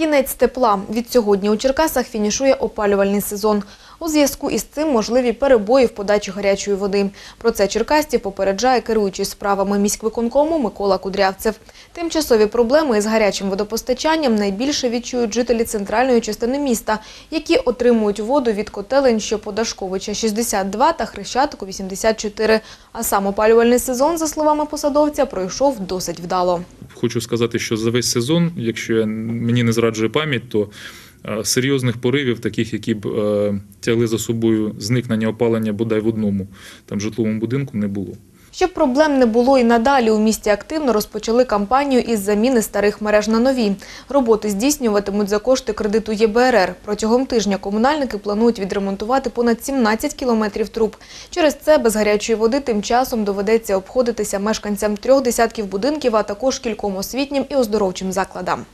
Кінець тепла. Від сьогодні у Черкасах фінішує опалювальний сезон. У зв'язку із цим можливі перебої в подачі гарячої води. Про це черкасців попереджає керуючий справами міськвиконкому Микола Кудрявцев. Тимчасові проблеми із гарячим водопостачанням найбільше відчують жителі центральної частини міста, які отримують воду від котелень, що по Дашковича 62 та Хрещатику 84. А сам опалювальний сезон, за словами посадовця, пройшов досить вдало. Хочу сказати, що за весь сезон, якщо мені не зраджує пам'ять, то серйозних поривів, таких, які б е, тягли за собою зникнення опалення бодай в одному там житловому будинку, не було. Щоб проблем не було і надалі, у місті активно розпочали кампанію із заміни старих мереж на нові. Роботи здійснюватимуть за кошти кредиту ЄБРР. Протягом тижня комунальники планують відремонтувати понад 17 кілометрів труб. Через це без гарячої води тим часом доведеться обходитися мешканцям трьох десятків будинків, а також кільком освітнім і оздоровчим закладам.